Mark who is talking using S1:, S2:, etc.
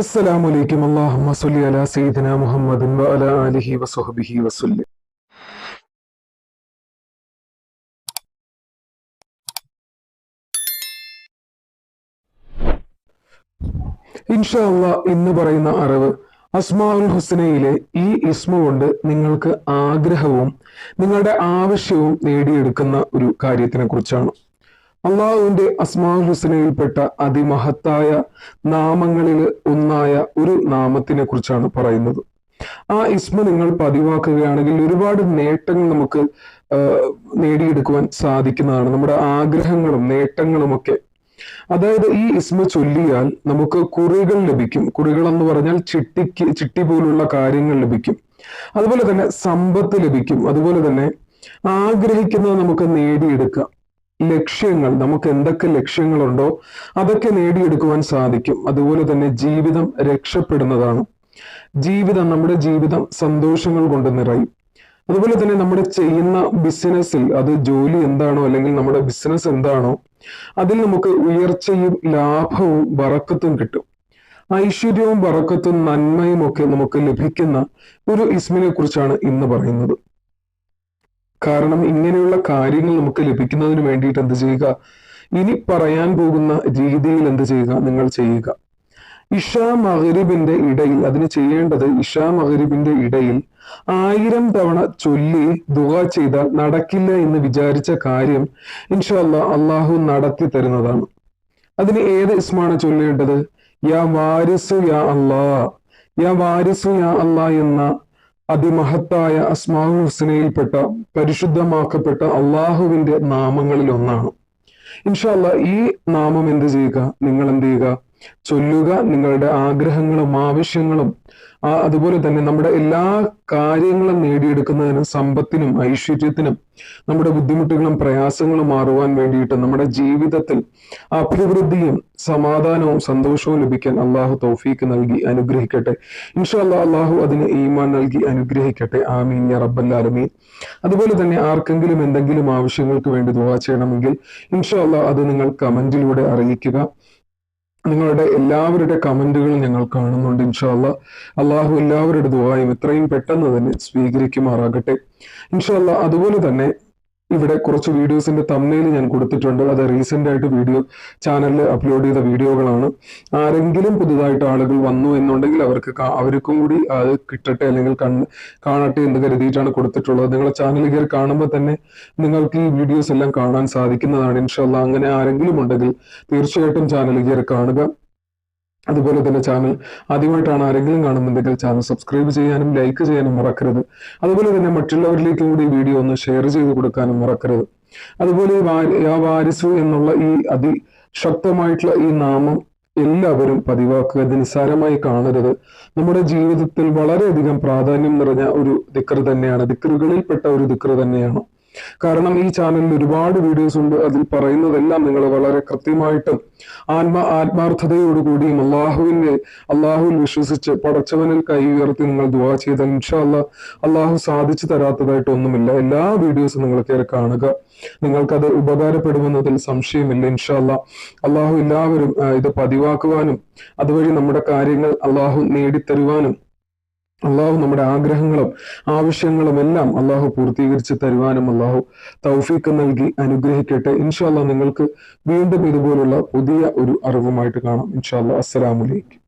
S1: അസ്സലാമു അലൈക്കും. അല്ലാഹുമ്മ സ്വല്ലി അലാ സയ്യിദിന മുഹമ്മദിൻ വഅലാ ആലിഹി വസ്വഹ്ബിഹി വസല്ലി. ഇൻഷാ അള്ളാ ഇന്ന് പറയുന്ന അറിവ് അസ്മാഉൽ ഹുസ്നയിലെ ഈ ഇസ്മ കൊണ്ട് നിങ്ങൾക്ക് ആഗ്രഹവും നിങ്ങളുടെ ആവശ്യവും നേടിയെടുക്കുന്ന ഒരു കാര്യത്തിനെ കുറിച്ചാണ്. അള്ളാഹുവിന്റെ അസ്മാ ഹുസനയിൽപ്പെട്ട അതിമഹത്തായ നാമങ്ങളിൽ ഒന്നായ ഒരു നാമത്തിനെ കുറിച്ചാണ് പറയുന്നത്. ആ ഇസ്മ നിങ്ങൾ പതിവാക്കുകയാണെങ്കിൽ ഒരുപാട് നേട്ടങ്ങൾ നമുക്ക് നേടിയെടുക്കുവാൻ സാധിക്കുന്നതാണ്. നമ്മുടെ ആഗ്രഹങ്ങളും നേട്ടങ്ങളും ഒക്കെ അതായത് ഈ ഇസ്മ ചൊല്ലിയാൽ നമുക്ക് കുറികൾ ലഭിക്കും. കുറികൾ എന്ന് പറഞ്ഞാൽ ചിട്ടിക്ക് ചിട്ടി പോലുള്ള കാര്യങ്ങൾ ലഭിക്കും. അതുപോലെ തന്നെ സമ്പത്ത് ലഭിക്കും. അതുപോലെ തന്നെ ആഗ്രഹിക്കുന്നത് നമുക്ക് നേടിയെടുക്കാം. ലക്ഷ്യങ്ങൾ നമുക്ക് എന്തൊക്കെ ലക്ഷ്യങ്ങളുണ്ടോ അതൊക്കെ നേടിയെടുക്കുവാൻ സാധിക്കും. അതുപോലെ തന്നെ ജീവിതം രക്ഷപ്പെടുന്നതാണ്. ജീവിതം നമ്മുടെ ജീവിതം സന്തോഷങ്ങൾ കൊണ്ട് നിറയും. അതുപോലെ തന്നെ നമ്മുടെ ചെയ്യുന്ന ബിസിനസ്സിൽ അത് ജോലി എന്താണോ അല്ലെങ്കിൽ നമ്മുടെ ബിസിനസ് എന്താണോ അതിൽ നമുക്ക് ഉയർച്ചയും ലാഭവും വറക്കത്തും കിട്ടും. ഐശ്വര്യവും വറക്കത്തും നന്മയും ഒക്കെ നമുക്ക് ലഭിക്കുന്ന ഒരു ഇസ്മിനെ കുറിച്ചാണ് ഇന്ന് പറയുന്നത്. കാരണം ഇങ്ങനെയുള്ള കാര്യങ്ങൾ നമുക്ക് ലഭിക്കുന്നതിന് വേണ്ടിയിട്ട് എന്ത് ചെയ്യുക? ഇനി പറയാൻ പോകുന്ന രീതിയിൽ എന്ത് ചെയ്യുക? നിങ്ങൾ ചെയ്യുക. ഇഷാ മഹരിബിന്റെ ഇടയിൽ അതിന് ചെയ്യേണ്ടത് ഇഷാ മഹരിബിന്റെ ഇടയിൽ ആയിരം തവണ ചൊല്ലി ദുഹ ചെയ്താൽ നടക്കില്ല എന്ന് വിചാരിച്ച കാര്യം ഇൻഷല്ല അള്ളാഹു നടത്തി തരുന്നതാണ്. അതിന് ഏത് ഇസ്മാണ് ചൊല്ലേണ്ടത്? യാ വാരിസു യാ അല്ലാ. യാ വാരിസു യാ അല്ലാ എന്ന അതിമഹത്തായ അസ്മാഹു ഹുസ്നയിൽപ്പെട്ട പരിശുദ്ധമാക്കപ്പെട്ട അള്ളാഹുവിന്റെ നാമങ്ങളിൽ ഒന്നാണ്. ഇൻഷാല്ല ഈ നാമം എന്ത് ചെയ്യുക? നിങ്ങൾ എന്ത് ചെയ്യുക? ചൊല്ലുക നിങ്ങളുടെ ആഗ്രഹങ്ങളും ആവശ്യങ്ങളും. അതുപോലെ തന്നെ നമ്മുടെ എല്ലാ കാര്യങ്ങളും നേടിയെടുക്കുന്നതിനും സമ്പത്തിനും ഐശ്വര്യത്തിനും നമ്മുടെ ബുദ്ധിമുട്ടുകളും പ്രയാസങ്ങളും മാറുവാൻ വേണ്ടിയിട്ട് നമ്മുടെ ജീവിതത്തിൽ അഭിവൃദ്ധിയും സമാധാനവും സന്തോഷവും ലഭിക്കാൻ അള്ളാഹു തൗഫീക്ക് നൽകി അനുഗ്രഹിക്കട്ടെ. ഇൻഷാല്ലാ അള്ളാഹു അതിന് ഈമാൻ നൽകി അനുഗ്രഹിക്കട്ടെ. ആമീൻ യാ റബ്ബല്ലാലമീൻ അതുപോലെ തന്നെ ആർക്കെങ്കിലും എന്തെങ്കിലും ആവശ്യങ്ങൾക്ക് വേണ്ടി ദുവാ ചെയ്യണമെങ്കിൽ ഇൻഷാല്ലാ അത് നിങ്ങൾ കമന്റിലൂടെ അറിയിക്കുക. നിങ്ങളുടെ എല്ലാവരുടെ കമന്റുകളും ഞങ്ങൾ കാണുന്നുണ്ട് ഇൻഷാല്ല അള്ളാഹു എല്ലാവരുടെ ദുബായും എത്രയും പെട്ടെന്ന് തന്നെ സ്വീകരിക്കുമാറാകട്ടെ. ഇൻഷാല്ല അതുപോലെ തന്നെ ഇവിടെ കുറച്ച് വീഡിയോസിന്റെ തമ്മയിൽ ഞാൻ കൊടുത്തിട്ടുണ്ട്. അത് റീസെന്റ് ആയിട്ട് വീഡിയോ ചാനലിൽ അപ്ലോഡ് ചെയ്ത വീഡിയോകളാണ്. ആരെങ്കിലും പുതുതായിട്ട് ആളുകൾ വന്നു എന്നുണ്ടെങ്കിൽ അവർക്ക് അവർക്കും കൂടി അത് കിട്ടട്ടെ അല്ലെങ്കിൽ കണ്ണ് കാണട്ടെ എന്ന് കരുതിയിട്ടാണ് കൊടുത്തിട്ടുള്ളത്. നിങ്ങളെ ചാനൽ കയറി കാണുമ്പോൾ തന്നെ നിങ്ങൾക്ക് ഈ വീഡിയോസ് എല്ലാം കാണാൻ സാധിക്കുന്നതാണ്. ഇൻഷാല്ല അങ്ങനെ ആരെങ്കിലും ഉണ്ടെങ്കിൽ തീർച്ചയായിട്ടും ചാനൽ കയറി കാണുക. അതുപോലെ തന്നെ ചാനൽ ആദ്യമായിട്ടാണ് ആരെങ്കിലും കാണുന്നുണ്ടെങ്കിൽ ചാനൽ സബ്സ്ക്രൈബ് ചെയ്യാനും ലൈക്ക് ചെയ്യാനും മറക്കരുത്. അതുപോലെ തന്നെ മറ്റുള്ളവരിലേക്കും കൂടി ഈ വീഡിയോ ഒന്ന് ഷെയർ ചെയ്ത് കൊടുക്കാനും മറക്കരുത്. അതുപോലെ ആ എന്നുള്ള ഈ അതിശക്തമായിട്ടുള്ള ഈ നാമം എല്ലാവരും പതിവാക്കുക. നിസ്സാരമായി കാണരുത്. നമ്മുടെ ജീവിതത്തിൽ വളരെയധികം പ്രാധാന്യം നിറഞ്ഞ ഒരു ദിക്കർ തന്നെയാണ്. ദിക്കറുകളിൽപ്പെട്ട ഒരു ദിക്കർ തന്നെയാണ്. കാരണം ഈ ചാനലിൽ ഒരുപാട് വീഡിയോസ് ഉണ്ട്. അതിൽ പറയുന്നതെല്ലാം നിങ്ങൾ വളരെ കൃത്യമായിട്ടും ആത്മ ആത്മാർത്ഥതയോടുകൂടിയും അള്ളാഹുവിന്റെ അള്ളാഹുവിൽ വിശ്വസിച്ച് പടച്ചവനിൽ കൈ ഉയർത്തി നിങ്ങൾ ദുവാ ചെയ്താൽ ഇൻഷാല്ല അള്ളാഹു സാധിച്ചു തരാത്തതായിട്ട് ഒന്നുമില്ല. എല്ലാ വീഡിയോസും നിങ്ങൾ കയറി കാണുക. നിങ്ങൾക്കത് ഉപകാരപ്പെടുമെന്നതിൽ സംശയമില്ല ഇൻഷാല്ല അള്ളാഹു എല്ലാവരും ഇത് പതിവാക്കുവാനും അതുവഴി നമ്മുടെ കാര്യങ്ങൾ അള്ളാഹു നേടിത്തരുവാനും അള്ളാഹു നമ്മുടെ ആഗ്രഹങ്ങളും ആവശ്യങ്ങളും എല്ലാം അള്ളാഹു പൂർത്തീകരിച്ച് തരുവാനും അള്ളാഹു തൗഫീഖ് നൽകി അനുഗ്രഹിക്കട്ടെ. ഇൻഷാല്ല നിങ്ങൾക്ക് വീണ്ടും ഇതുപോലുള്ള പുതിയ ഒരു അറിവുമായിട്ട് കാണാം. ഇൻഷാല്ല അസ്സലാമലൈക്കും